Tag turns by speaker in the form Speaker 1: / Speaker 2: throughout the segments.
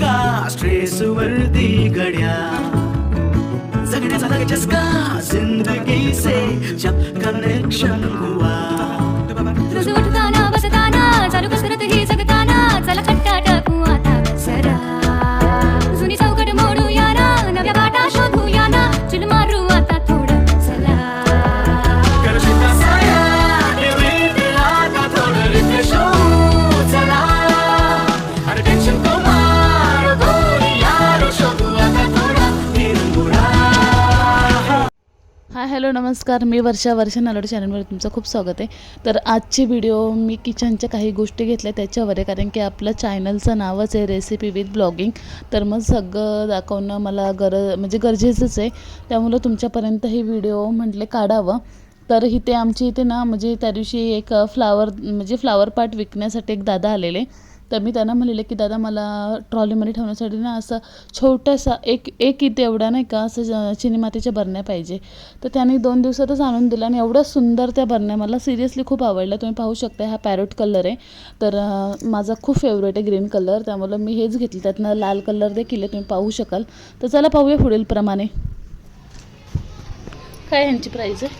Speaker 1: का स्ट्रेस वरती गड्या. जगण्याचा लगे का जिंदगी से जब कनेक्शन हुआ
Speaker 2: हॅलो नमस्कार. मी वर्षा वर्षा नालोड चॅनलवर तुमचं खूप स्वागत आहे. तर आजची व्हिडिओ मी किचनच्या काही गोष्टी घेतल्या त्याच्यावर आहे कारण की आपलं चॅनलचं नावच आहे रेसिपी विथ ब्लॉगिंग तर मग सगळं दाखवणं मला गर म्हणजे गरजेचंच आहे. त्यामुळं तुमच्यापर्यंत हे व्हिडिओ म्हटले काढावं. तर इथे आमची इथे ना म्हणजे त्या दिवशी एक फ्लावर म्हणजे फ्लावर पार्ट विकण्यासाठी एक दादा आलेले. तर मी त्यांना म्हणलेले की दादा मला ट्रॉलीमध्ये ठेवण्यासाठी ना असं छोटासा एक एक इथे एवढा नाही का असं ज- चिनी मातीच्या बरण्या पाहिजे. तर त्याने दोन दिवसातच आणून दिला आणि एवढं सुंदर त्या बरण्या मला सिरियसली खूप आवडल्या. तुम्ही पाहू शकता हा पॅरोट कलर आहे. तर माझा खूप फेवरेट आहे ग्रीन कलर. त्यामुळे मी हेच घेतलं. त्यातनं लाल कलर देखील आहे तुम्ही पाहू शकाल. तर चला पाहूया पुढील प्रमाणे. काय ह्यांची प्राईस आहे?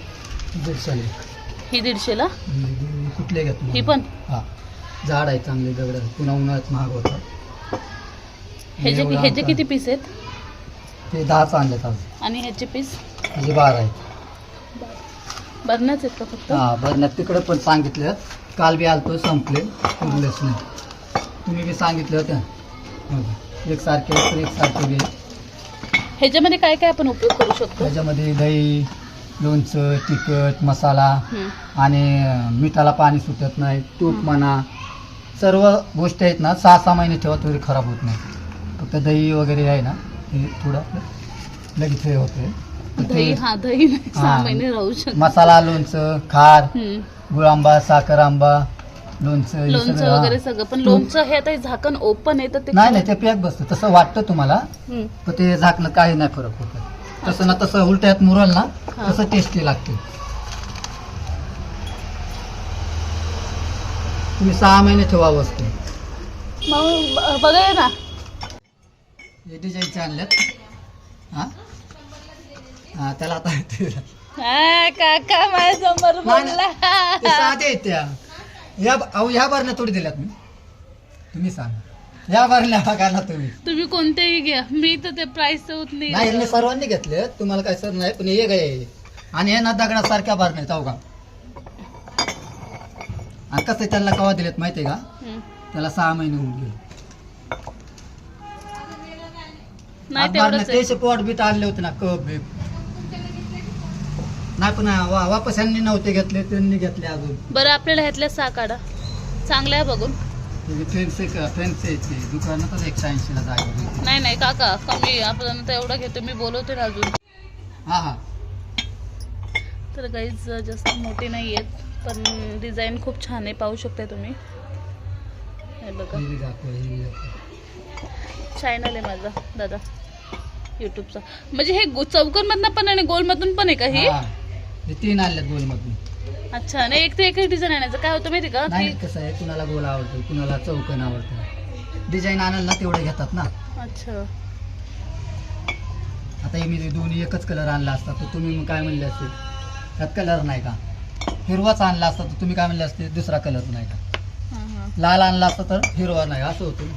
Speaker 2: ही दीडशेला? ही पण?
Speaker 3: झाड आहे चांगले दगड पुन्हा उन्हाळ्यात महाग होतं
Speaker 2: ह्याचे किती पीस आहेत?
Speaker 3: ते आणलेत आज.
Speaker 2: आणि ह्याचे पीस
Speaker 3: म्हणजे बारा आहेत.
Speaker 2: बरण्याच आहेत का फक्त?
Speaker 3: हा बरण्यात तिकडं पण सांगितलं. काल बी आलतो संपले. उरलेच नाही. तुम्ही बी सांगितलं होतं. बघा. एक सारखे तर एक सारखे बी.
Speaker 2: ह्याच्यामध्ये काय काय आपण उपयोग करू शकतो?
Speaker 3: त्याच्यामध्ये दही लोणचं तिखट मसाला. आणि मिठाला पाणी सुटत नाही. तूप म्हणा सर्व गोष्टी आहेत ना सहा सहा महिने ठेवा तरी खराब होत नाही फक्त दही वगैरे आहे ना ते थोडं आपलं लगेच हे होते
Speaker 2: दही हा सहा
Speaker 3: हा.
Speaker 2: महिने राहू शकतो
Speaker 3: मसाला लोणचं खार
Speaker 2: हम्म.
Speaker 3: गुळ आंबा साखर आंबा लोणचं हे
Speaker 2: लोणचं
Speaker 3: सगळं,
Speaker 2: वगैरे. सगळं पण लोणचं हे आता हे झाकण ओपन आहे तर ते
Speaker 3: नाही नाही ते पॅक बसतं तसं वाटतं तुम्हाला
Speaker 2: हम्म.
Speaker 3: पण ते झाकणं काही नाही फरक होत तसं ना तसं उलट्यात मुरल ना
Speaker 2: हा.
Speaker 3: तसं टेस्टी लागते तुम्ही सहा महिने ठेवा वस्तू.
Speaker 2: मग बघा ना.
Speaker 3: हे डिझाईनचे आणल्यात. हा? हा त्याला आता ते
Speaker 2: हा, काका माझ्यासमोर
Speaker 3: नाही, नाही.
Speaker 2: बोलला.
Speaker 3: ते साधे आहेत त्या. या अहो ह्या बारण्या थोडी दिल्यात मी. तुम्ही सांगा. या बारण्या बघा ना तुम्ही.
Speaker 2: तुम्ही कोणतेही घ्या. मी तर ते प्राइस होत
Speaker 3: नाही
Speaker 2: नाही
Speaker 3: मी सर्वांनी घेतले तुम्हाला काय सर नाही पण हे काय आणि हे ना दगडासारख्या बारण्या आहेत, का आणि कसं त्यांना कवा दिलेत माहितीये का?
Speaker 2: हम्म.
Speaker 3: त्याला सहा महिने होऊन गेले.
Speaker 2: आहे.
Speaker 3: तेच पोट बीट आणले होते ना कप बीप. नाही पण वा- वापस यांनी नव्हते घेतले त्यांनी घेतले अजून.
Speaker 2: बरं आपल्याला ह्यातल्या सहा काढा. चांगल्या आहे बघून.
Speaker 3: दुकानातच एकशे ऐंशीला जागा.
Speaker 2: नाही नाही काका कमी आपण तर एवढं घेतो मी बोलवते ना अजून.
Speaker 3: हा हा.
Speaker 2: तर गाईज जास्त मोठे नाही आहेत पण डिझाईन खूप छान आहे पाहू शकता तुम्ही. हे बघा. चॅनल आहे माझा दादा. यूट्यूबचा म्हणजे हे चौकोनमधनं पण आणि गोलमधून पण आहे का हे?
Speaker 3: तीन आणल्यात गोल मधून
Speaker 2: अच्छा नाही एक ते एकच डिझाईन आणायचं. काय होतं माहिती का?
Speaker 3: कसं आहे कुणाला गोल आवडतो कुणाला चौकन आवडतं. डिझाईन आणाल ना तेवढे घेतात ना.
Speaker 2: अच्छा.
Speaker 3: आता हे मी दोन्ही एकच कलर आणला असता तर तुम्ही काय म्हणले असते? त्यात कलर नाही का? हिरवाच आणला असता तर तुम्ही काय म्हणले असते दुसरा कलर नाही का? लाल आणला असता तर हिरवा नाही असं होतं ना.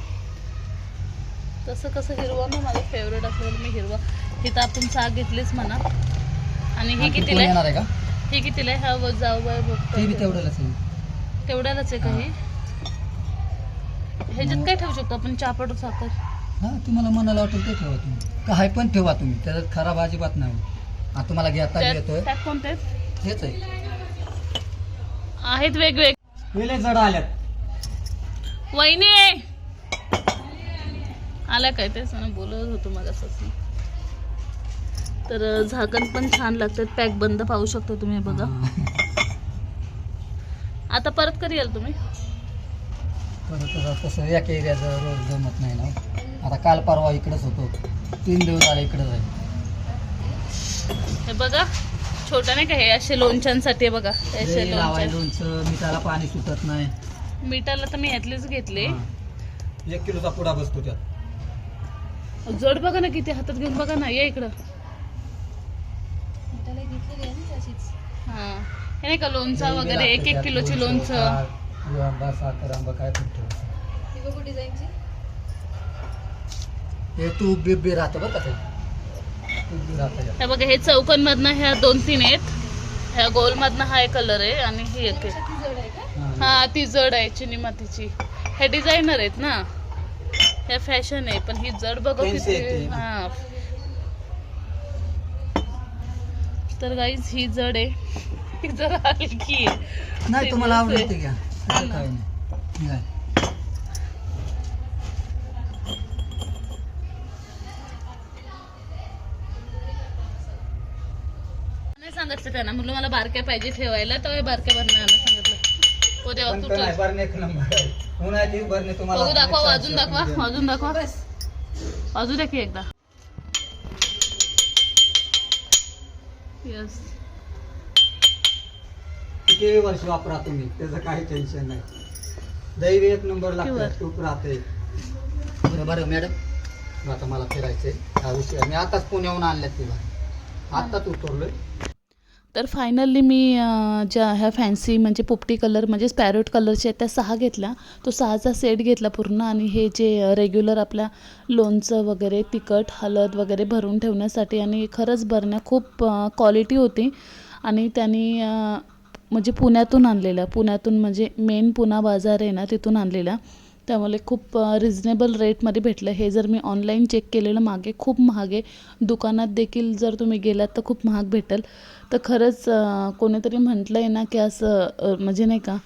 Speaker 2: तसं कसं हिरवा ना माझं फेवरेट असेल मी हिरवा. ही तर आपण सहा घेतलीच म्हणा. आणि ही
Speaker 3: आणखी
Speaker 2: कितीला
Speaker 3: कोण
Speaker 2: आहे?
Speaker 3: येणार आहे का?
Speaker 2: ही कितीला आहे? हा जाऊ बाय
Speaker 3: ते बी
Speaker 2: बघतो
Speaker 3: तेवढंच आहे.
Speaker 2: तेवढ्यालाच आहे का ही. ह्याच्यात काय ठेवू शकतो आपण? चापट साखर?
Speaker 3: हा तुम्हाला मनाला वाटेल ते ठेवा तुम्ही. काय पण ठेवा तुम्ही. त्याच्यात खराब अजिबात नाही. होत. आता तुम्हाला घेता
Speaker 2: त्यात
Speaker 3: येतोय.
Speaker 2: त्यात कोणते?
Speaker 3: हेच आहे.
Speaker 2: आहेत वेगवेगळे
Speaker 3: जड आल्यात.
Speaker 2: वहिनी! आला काय तेच ना बोलत होतो मग असं तर झाकण पण छान लागतात. पॅक बंद पाहू शकता तुम्ही बघा. आता परत कधी याल तुम्ही?
Speaker 3: परत तसं तसं या एरियाचं रोज जमत नाही ना. आता काल परवा इकडेच होतो. तीन दिवस झाले इकडेच आहे.
Speaker 2: हे बघा. छोटा नाही का हे असे लोणच्यांसाठी बघा असे
Speaker 3: लोणचं. मिठाला पाणी सुटत नाही.
Speaker 2: मिठाला तर मी ह्यातलेच घेतले.
Speaker 3: हा. एक किलोचा पुडा बसतो त्यात.
Speaker 2: जड बघा ना किती हातात घेऊन बघा ना या इकडं. हा. हे नाही का लोणचा वगैरे एक एक किलोची लोणचं
Speaker 3: आंबा साखर आंबा काय पण ठेवायचं. हे तूप बीप बी राहतं बरं का ते.
Speaker 2: हे बघा हे चौकोनमधनं ह्या दोन तीन आहेत. ह्या गोलमधनं हा एक कलर आहे आणि ही एक आहे.
Speaker 3: हा.
Speaker 2: ती जड आहे चिनी मातीची. हे डिझायनर आहेत ना. हे फॅशन आहे पण ही जड बघा किती. हा. तर गाईज ही जड आहे. जरा हलकी आहे.
Speaker 3: नाही तुम्हाला आवडते
Speaker 2: आहे.
Speaker 3: घ्या
Speaker 2: हा
Speaker 3: त्याचं
Speaker 2: ना.
Speaker 3: काही नाही नाही.
Speaker 2: नाही सांगितलं त्यांना म्हणलं मला बारक्या पाहिजे ठेवायला तर बारक्या भरणे आणून सांगितलं. हो देवा
Speaker 3: पण
Speaker 2: तू
Speaker 3: तो नाही,
Speaker 2: ठेव.
Speaker 3: बरं एक नंबर आहे. उन्हाळ्यात बरं तुम्हाला
Speaker 2: बघू दाखवा वाजून दाखवा
Speaker 3: रुपये
Speaker 2: वाजून दाखवा. वाजू द्या की एकदा. येस
Speaker 3: किती वर्ष वापरा तुम्ही? त्याचं काही टेन्शन नाही. बी एक नंबर
Speaker 2: किती
Speaker 3: लागतं
Speaker 2: वर्ष?
Speaker 3: तूप राहते. बरं बरं मॅडम आता मला फिरायचंय. हा विषय. मी आताच पुण्याहून आणल्यात तिला. आत्ताच उतरलोय.
Speaker 2: तर फायनली मी ज्या ह्या फॅन्सी म्हणजे पोपटी कलर म्हणजे स्पॅरोट कलरच्या आहेत त्या सहा घेतल्या. तो सहाचा सेट घेतला पूर्ण आणि हे जे रेग्युलर आपल्या लोणचं वगैरे तिखट हळद वगैरे भरून ठेवण्यासाठी आणि खरंच भरण्या खूप क्वालिटी होती. आणि त्यांनी म्हणजे पुण्यातून आणलेल्या पुण्यातून म्हणजे मेन पुणा बाजार आहे ना तिथून आणलेल्या. त्यामुळे खूप रिजनेबल रेटमध्ये भेटलं. हे जर मी ऑनलाईन चेक केलेलं मागे खूप महाग. आहे दुकानात देखील जर तुम्ही गेलात तर खूप महाग भेटेल. तर खरंच कोणीतरी म्हटलं आहे ना की असं म्हणजे नाही का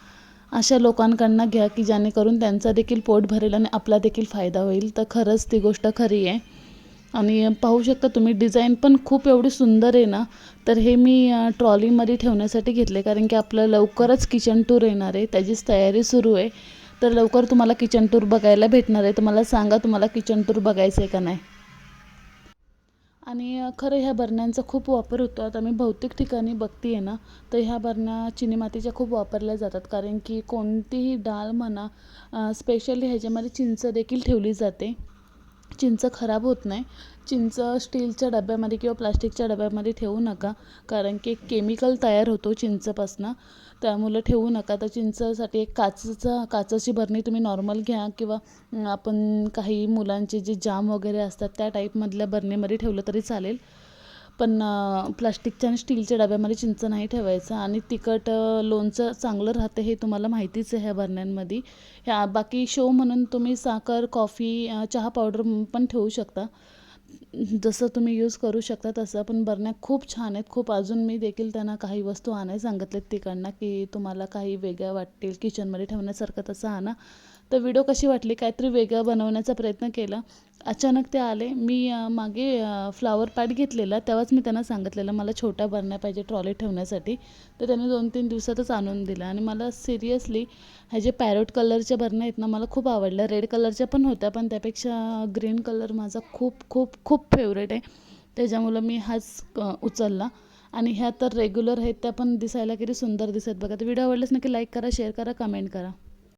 Speaker 2: अशा लोकांकडनं घ्या की जेणेकरून त्यांचा देखील पोट भरेल आणि आपला देखील फायदा होईल. तर खरंच ती गोष्ट खरी आहे. आणि पाहू शकता तुम्ही डिझाईन पण खूप एवढी सुंदर आहे ना तर हे मी ट्रॉलीमध्ये ठेवण्यासाठी घेतले कारण की आपलं लवकरच किचन टूर येणार आहे. त्याचीच तयारी सुरू आहे. तर लवकर तुम्हाला किचन टूर बघायला भेटणार आहे. तर मला सांगा तुम्हाला किचन टूर बघायचं आहे का नाही. आणि खरं ह्या बरण्यांचा खूप वापर होतो. आता मी बहुतेक ठिकाणी बघते आहे ना तर ह्या बरण्या चिनी मातीच्या खूप वापरल्या जातात. कारण की कोणतीही डाळ म्हणा स्पेशली ह्याच्यामध्ये चिंच देखील ठेवली जाते. चिंच खराब होत नाही. चिंच स्टीलच्या डब्यामध्ये किंवा प्लास्टिकच्या डब्यामध्ये ठेवू नका. कारण की एक केमिकल तयार होतो चिंचपासनं. त्यामुळे ठेवू नका. तर चिंचसाठी एक काचेचा काचेची बरणी तुम्ही नॉर्मल घ्या किंवा आपण काही मुलांचे जे जाम वगैरे असतात त्या टाईपमधल्या बरणीमध्ये ठेवलं तरी चालेल. पण प्लास्टिकच्या आणि स्टीलच्या डब्यामध्ये चिंच नाही ठेवायचं आणि तिखट लोणचं चांगलं राहतं हे तुम्हाला माहितीच आहे ह्या बरण्यांमध्ये. ह्या बाकी शो म्हणून तुम्ही साखर कॉफी चहा पावडर पण ठेवू शकता. जसं तुम्ही यूज करू शकता तसं पण बरण्या खूप छान आहेत. खूप अजून मी देखील त्यांना काही वस्तू आणायला सांगितलेत तिकडनं की तुम्हाला काही वेगळ्या वाटतील किचनमध्ये ठेवण्यासारखं तसं आणा. तर व्हिडिओ कशी वाटली? काहीतरी वेगळं बनवण्याचा प्रयत्न केला. अचानक ते आले. मी मागे फ्लावर पॅट घेतलेला. तेव्हाच मी त्यांना सांगितलेलं मला छोट्या बरण्या पाहिजे ट्रॉली ठेवण्यासाठी. तर त्यांनी दोन तीन दिवसातच आणून दिलं. आणि मला सिरियसली ह्या जे पॅरोट कलरच्या बरण्या आहेत ना मला खूप आवडल्या. रेड कलरच्या पण होत्या पण त्यापेक्षा ग्रीन कलर माझा खूप खूप खूप फेवरेट आहे. त्याच्यामुळं मी हाच उचलला. आणि ह्या तर रेग्युलर आहेत त्या पण दिसायला किती सुंदर दिसत बघा तर व्हिडिओ आवडल्यास नक्की लाईक करा शेअर करा कमेंट करा.